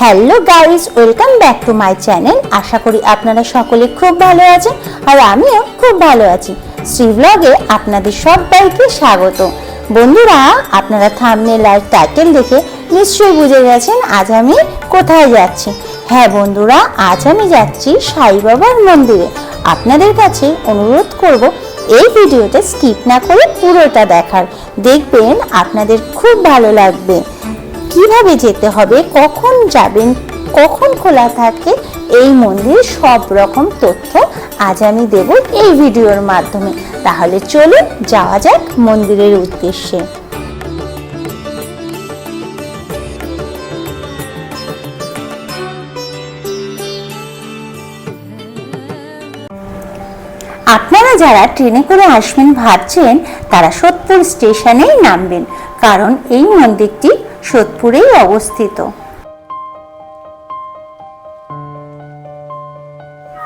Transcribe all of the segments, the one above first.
Hello guys welcome back to my channel আশা করি আপনারা সকলে খুব ভালো আছেন আর আমিও খুব ভালো আছি। শ্রী ব্লগে আপনাদের সবাইকে স্বাগত। বন্ধুরা, আপনারা থামনেল আর টাইটেল দেখে নিশ্চয়ই বুঝে গেছেন আজ আমি কোথায় যাচ্ছি। হ্যাঁ বন্ধুরা, আজ আমি যাচ্ছি সাই বাবার মন্দিরে। আপনাদের কাছে অনুরোধ করব, এই ভিডিওটা স্কিপ না করে পুরোটা দেখার। দেখবেন আপনাদের খুব ভালো লাগবে। কীভাবে যেতে হবে, কখন যাবেন, কখন খোলা থাকে, এই মন্দির সব রকম তথ্য আজ আমি দেব এই ভিডিওর মাধ্যমে। তাহলে চলুন যাওয়া যাক মন্দিরের উদ্দেশ্যে। আপনারা যারা ট্রেনে করে আসবেন, ভাবছেন তারা সোদপুর স্টেশনেই নামবেন, কারণ এই মন্দিরটি সোদপুরেই অবস্থিত।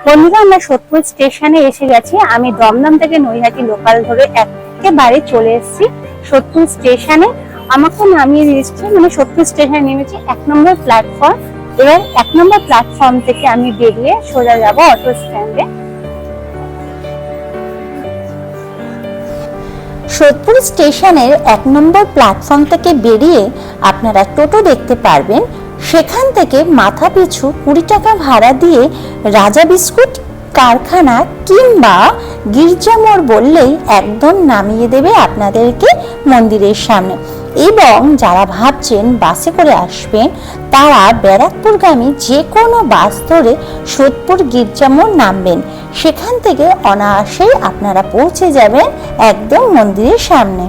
বন্ধুরা, আমরা সোদপুর স্টেশনে এসে গেছি। আমি দমদম থেকে নৈহাটি লোকাল ধরে একেবারে চলে এসেছি সোদপুর স্টেশনে। আমাকে নামিয়ে দিয়েছে মানে সোদপুর স্টেশনে নেমেছি এক নম্বর প্ল্যাটফর্ম এবার এক নম্বর প্ল্যাটফর্ম থেকে আমি বেরিয়ে সোজা যাব অটো স্ট্যান্ডে সোদপুর স্টেশনের এক নম্বর প্ল্যাটফর্ম থেকে বেরিয়ে আপনারা টোটো দেখতে পারবেন। সেখান থেকে মাথা পিছু কুড়ি টাকা ভাড়া দিয়ে রাজা বিস্কুট, কারখানা কিংবা গির্জামোড় বললেই একদম নামিয়ে দেবে আপনাদেরকে মন্দিরের সামনে। এবং যারা ভাবছেন বাসে করে আসবেন, তারা ব্যারাকপুরগামী যে কোনো বাস ধরে সোদপুর গির্জামোড় নামবেন। সেখান থেকে অনায়াসেই আপনারা পৌঁছে যাবেন একদম মন্দিরের সামনে।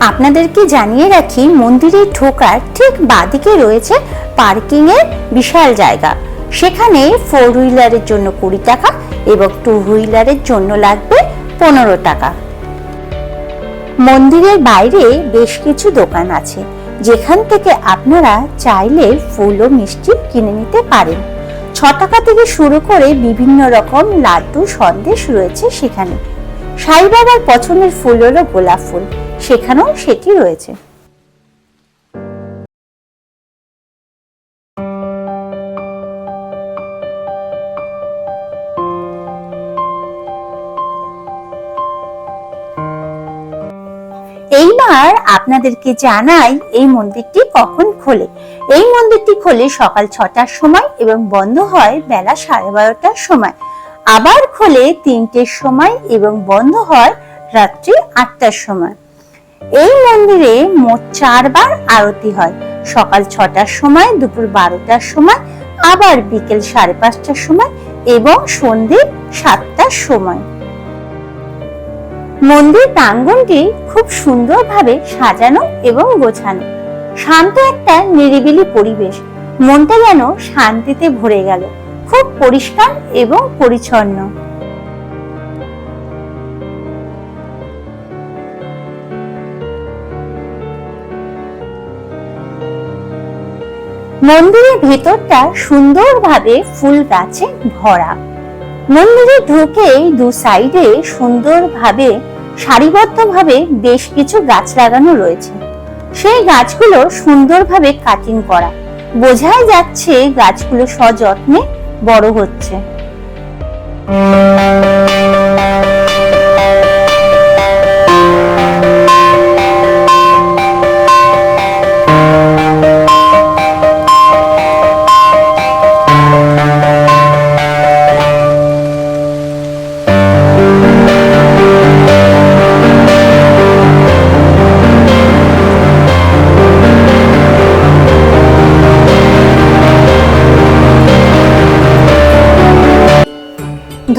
আপনাদেরকে জানিয়ে রাখি মন্দিরে ঢোকার ঠিক বাদিকে রয়েছে পার্কিং এর বিশাল জায়গা। সেখানে ফোর হুইলারের জন্য কুড়ি টাকা এবং টু হুইলারের জন্য লাগবে পনেরো টাকা। মন্দিরের বাইরে বেশ কিছু দোকান আছে, যেখান থেকে আপনারা চাইলে ফুল ও মিষ্টি কিনে নিতে পারেন। ছ টাকা থেকে শুরু করে বিভিন্ন রকম লাড্ডু সন্দেশ রয়েছে সেখানে। সাইবাবার পছন্দের ফুল হলো গোলাপ ফুল, সেখানেও সেটি রয়েছে। এইবার আপনাদেরকে জানাই এই মন্দিরটি কখন খোলে। এই মন্দিরটি খোলে সকাল ছটার সময় এবং বন্ধ হয় বেলা সাড়ে বারোটার সময়। আবার খোলে তিনটের সময় এবং বন্ধ হয় রাত্রি আটটার সময়। এই মন্দিরে মোট চারবার আরতি হয়। সকাল ছটার সময়, দুপুর বারোটার সময়, আবার বিকেল সাড়ে পাঁচটার সময় এবং সন্ধে সাতটার সময়। মন্দির প্রাঙ্গণটি খুব সুন্দরভাবে সাজানো এবং গোছানো। শান্ত একটা নিরিবিলি পরিবেশ। মনটা যেন শান্তিতে ভরে গেল। খুব পরিষ্কার এবং পরিচ্ছন্ন। মন্দিরের ভেতরটা সুন্দরভাবে ফুল গাছে ভরা। মন্দিরে ঢুকেই দু সাইডে সুন্দরভাবে, সারিবদ্ধভাবে বেশ কিছু গাছ লাগানো রয়েছে। সেই গাছগুলো সুন্দরভাবে কাটিং করা। বোঝাই যাচ্ছে গাছগুলো সযত্নে বড় হচ্ছে।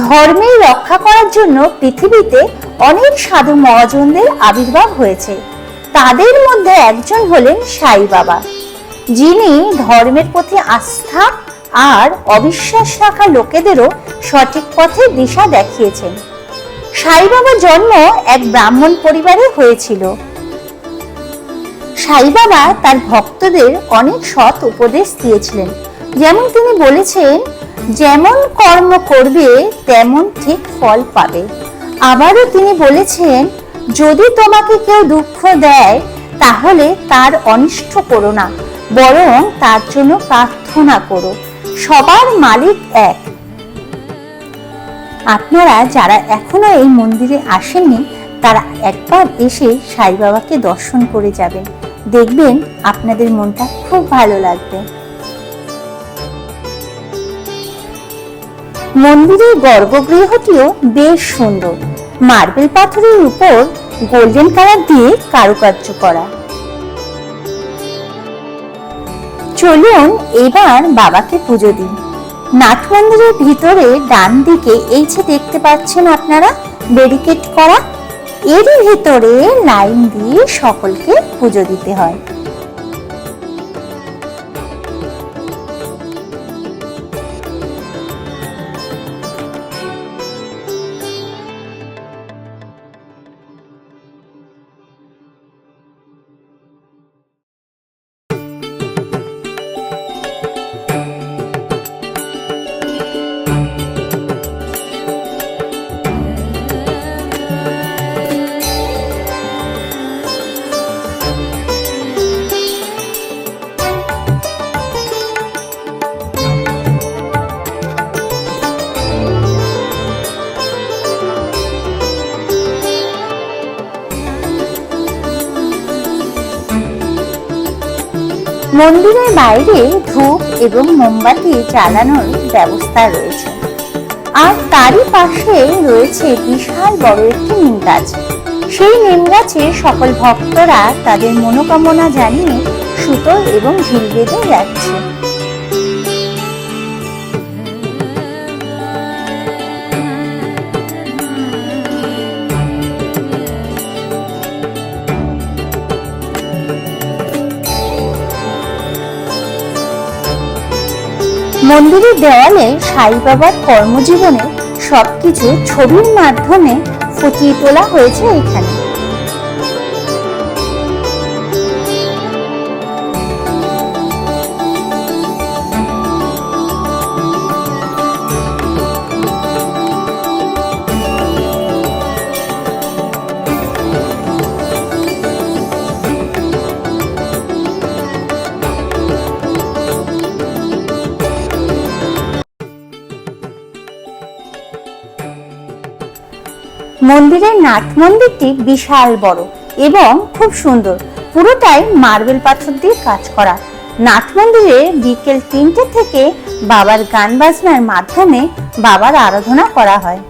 ধর্মের রক্ষা করার জন্য পৃথিবীতে অনেক সাধু মহাজনদের আবির্ভাব হয়েছে। তাদের মধ্যে একজন হলেন সাই বাবা। যিনি ধর্মের প্রতি আস্থা আর অবিশ্বাস রাখা লোকেদেরও সঠিক পথে দিশা দেখিয়েছেন। সাই বাবার জন্ম এক ব্রাহ্মণ পরিবারে হয়েছিল। সাই বাবা তার ভক্তদের অনেক সৎ উপদেশ দিয়েছিলেন। যেমন তিনি বলেছেন যেমন কর্ম করবে, তেমন ঠিক ফল পাবে। আবারও তিনি বলেছেন, যদি তোমাকে কেউ দুঃখ দেয়, তাহলে তার অনিষ্ট করো না, বরং তার জন্য প্রার্থনা করো। সবার মালিক এক। আপনারা যারা এখনও এই মন্দিরে আসেননি, তারা একবার এসে সাই বাবাকে দর্শন করে যাবেন। দেখবেন আপনাদের মনটা খুব ভালো লাগবে। মন্দিরের গর্ভগৃহটিও বেশ সুন্দর। মার্বেল পাথরের উপর গোল্ডেন কালার দিয়ে কারুকার্য করা। চলুন এবার বাবাকে পুজো দিন নাথ মন্দিরের ভিতরে ডান দিকে এই যে দেখতে পাচ্ছেন আপনারা ব্যারিকেড করা। এরই ভিতরে লাইন দিয়ে সকলকে পুজো দিতে হয়। মন্দিরের বাইরে ধূপ এবং মোমবাতি চালানোর ব্যবস্থা রয়েছে। আর তারই পাশে রয়েছে বিশাল বড় একটি নিম গাছ। সেই নিম গাছে সকল ভক্তরা তাদের মনোকামনা জানিয়ে সুতো এবং ঝিল বেঁধে যাচ্ছে। মন্দিরের দেওয়ালে সাই বাবার কর্মজীবনে সবকিছু ছবির মাধ্যমে ফুটিয়ে তোলা হয়েছে এখানে। মন্দিরের নাট মন্দিরটি বিশাল বড় এবং খুব সুন্দর। পুরোটাই মার্বেল পাথর দিয়ে কাজ করা। নাট মন্দিরে বিকেল তিনটে থেকে বাবার গান বাজনার মাধ্যমে বাবার আরাধনা করা হয়।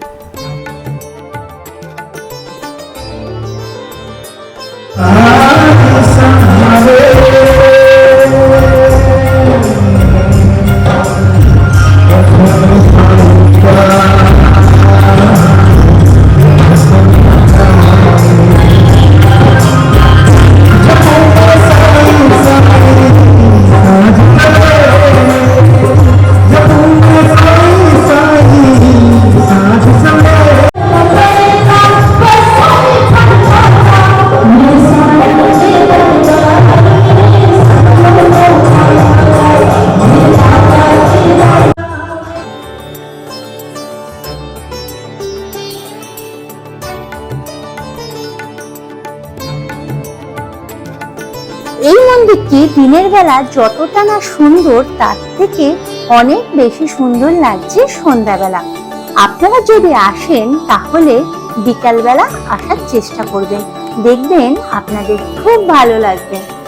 এই মন্দিরটি দিনের বেলা যতটা না সুন্দর, তার থেকে অনেক বেশি সুন্দর লাগছে সন্ধ্যাবেলা। আপনারা যদি আসেন, তাহলে বিকালবেলা আসার চেষ্টা করবেন। দেখবেন আপনাদের খুব ভালো লাগবে।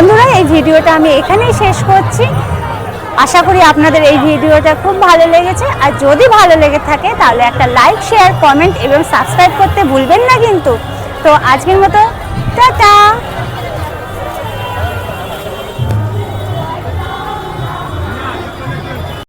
বন্ধুরা, এই ভিডিওটা আমি এখানেই শেষ করছি। আশা করি আপনাদের এই ভিডিওটা খুব ভালো লেগেছে। আর যদি ভালো লেগে থাকে, তাহলে একটা লাইক শেয়ার কমেন্ট এবং সাবস্ক্রাইব করতে ভুলবেন না কিন্তু। তো আজকের মতো, টাটা!